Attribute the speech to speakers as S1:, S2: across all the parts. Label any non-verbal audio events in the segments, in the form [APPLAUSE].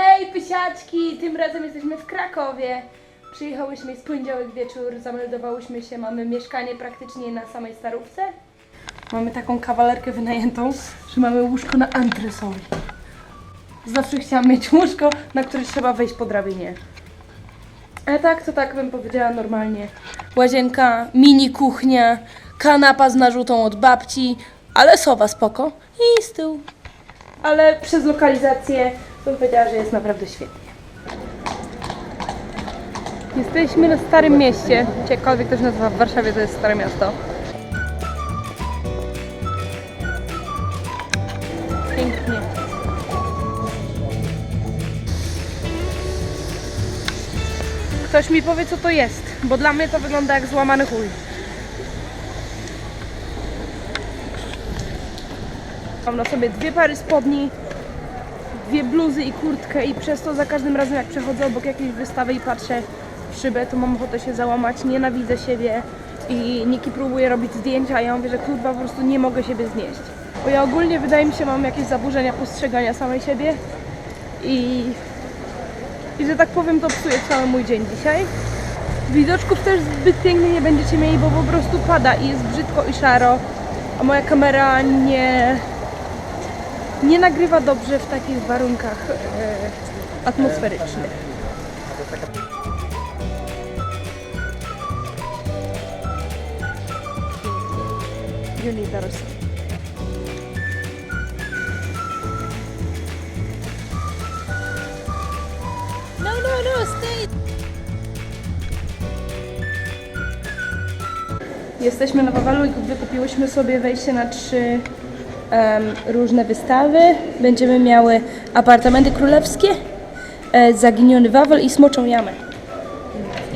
S1: Hej, pysiaczki! Tym razem jesteśmy w Krakowie. Przyjechałyśmy z poniedziałek wieczór, zameldowałyśmy się, mamy mieszkanie praktycznie na samej Starówce. Mamy taką kawalerkę wynajętą, że mamy łóżko na antresoli. Zawsze chciałam mieć łóżko, na które trzeba wejść po drabinie. A tak, to tak bym powiedziała normalnie. Łazienka, mini kuchnia, kanapa z narzutą od babci, ale sowa spoko i stół. Ale przez lokalizację bym powiedziała, że jest naprawdę świetnie. Jesteśmy na Starym Mieście, jakkolwiek ktoś nazywa w Warszawie, to jest Stare Miasto. Pięknie. Ktoś mi powie, co to jest, bo dla mnie to wygląda jak złamany chuj. Mam na sobie dwie pary spodni, dwie bluzy i kurtkę i przez to za każdym razem jak przechodzę obok jakiejś wystawy i patrzę w szybę, to mam ochotę się załamać, nienawidzę siebie i Niki próbuje robić zdjęcia, a ja mówię, że kurwa po prostu nie mogę siebie znieść. Bo ja ogólnie wydaje mi się, mam jakieś zaburzenia postrzegania samej siebie i, i że tak powiem to psuje cały mój dzień dzisiaj. Widoczków też zbyt pięknie nie będziecie mieli, bo po prostu pada i jest brzydko i szaro, a moja kamera nie, nie nagrywa dobrze w takich warunkach e, atmosferycznych. Universal.
S2: No, no, no, stay.
S1: Jesteśmy na Wawalu i wykupiłyśmy sobie wejście na trzy różne wystawy. Będziemy miały apartamenty królewskie, e, zaginiony Wawel i smoczą jamę.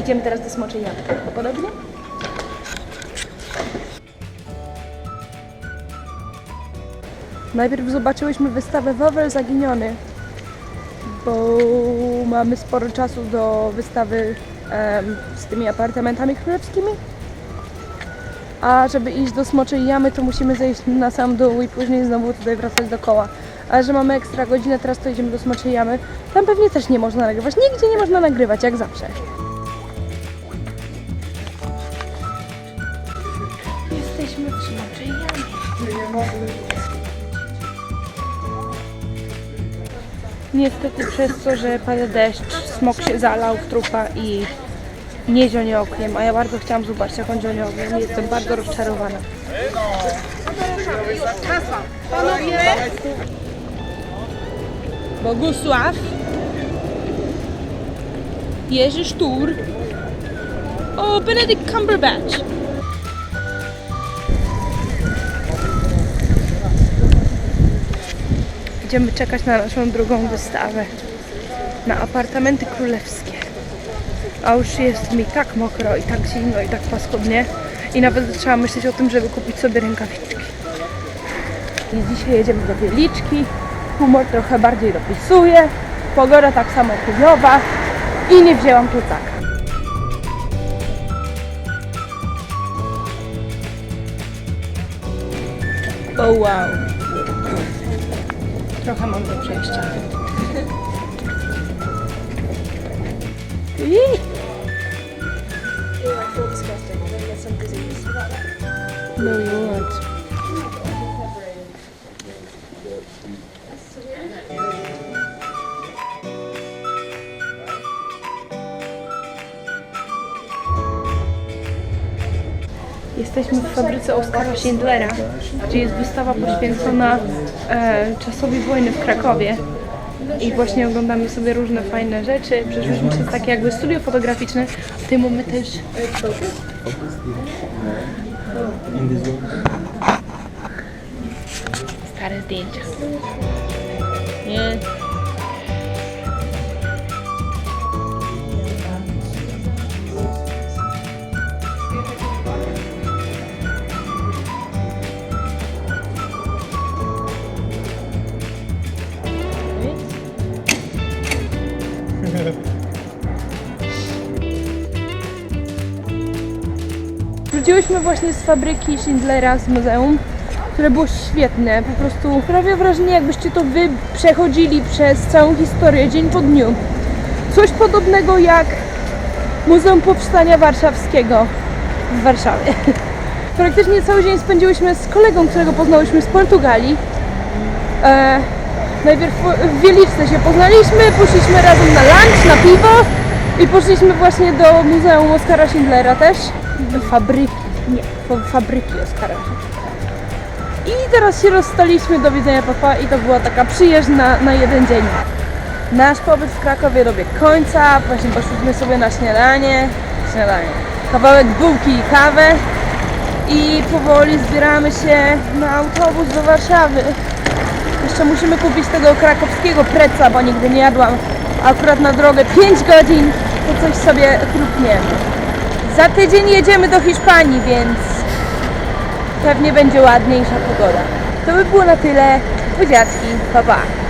S1: Idziemy teraz do smoczej jamy. Podobnie? Najpierw zobaczyłyśmy wystawę Wawel Zaginiony, bo mamy sporo czasu do wystawy em, z tymi apartamentami królewskimi. A żeby iść do Smoczej Jamy, to musimy zejść na sam dół i później znowu tutaj wracać do koła. A że mamy ekstra godzinę, teraz to idziemy do Smoczej Jamy. Tam pewnie też nie można nagrywać. Nigdzie nie można nagrywać, jak zawsze. Jesteśmy w Smoczej Jamie. Niestety przez to, że pada deszcz, smok się zalał w trupa i nie zionie ogniem, a ja bardzo chciałam zobaczyć jak on zionie ogniem. Jestem bardzo rozczarowana. Bogusław. Jerzy Sztur. O Benedict Cumberbatch. Idziemy czekać na naszą drugą wystawę. Na apartamenty królewskie a już jest mi tak mokro i tak zimno i tak paskudnie i nawet trzeba myśleć o tym, żeby kupić sobie rękawiczki. I dzisiaj jedziemy do Wieliczki, humor trochę bardziej dopisuje, pogoda tak samo chujowa i nie wzięłam plecaka. O wow. Trochę mam do przejścia. Jesteśmy w fabryce Oskara Schindlera, gdzie jest wystawa poświęcona e, czasowi wojny w Krakowie. I właśnie oglądamy sobie różne fajne rzeczy. Przeszliśmy przez takie jakby studio fotograficzne. W tym mamy też stare zdjęcia. Nie. Wróciłyśmy właśnie z fabryki Schindlera z muzeum które było świetne. Po prostu prawie wrażenie, jakbyście to wy przechodzili przez całą historię, dzień po dniu. Coś podobnego jak Muzeum Powstania Warszawskiego w Warszawie. [LAUGHS] Praktycznie cały dzień spędziłyśmy z kolegą, którego poznałyśmy z Portugalii. E, najpierw w Wieliczce się poznaliśmy, poszliśmy razem na lunch, na piwo i poszliśmy właśnie do Muzeum Oskara Schindlera też. Fabryki, nie, fa- fabryki Oskara i teraz się rozstaliśmy, do widzenia papa i to była taka przyjaźń na, na jeden dzień. Nasz pobyt w Krakowie dobiegł końca, właśnie poszliśmy sobie na śniadanie, śniadanie, kawałek bułki i kawę i powoli zbieramy się na autobus do Warszawy. Jeszcze musimy kupić tego krakowskiego preca, bo nigdy nie jadłam. Akurat na drogę 5 godzin, to coś sobie chrupniemy. Za tydzień jedziemy do Hiszpanii, więc pewnie będzie ładniejsza pogoda. To by było na tyle. Buziaczki, pa pa.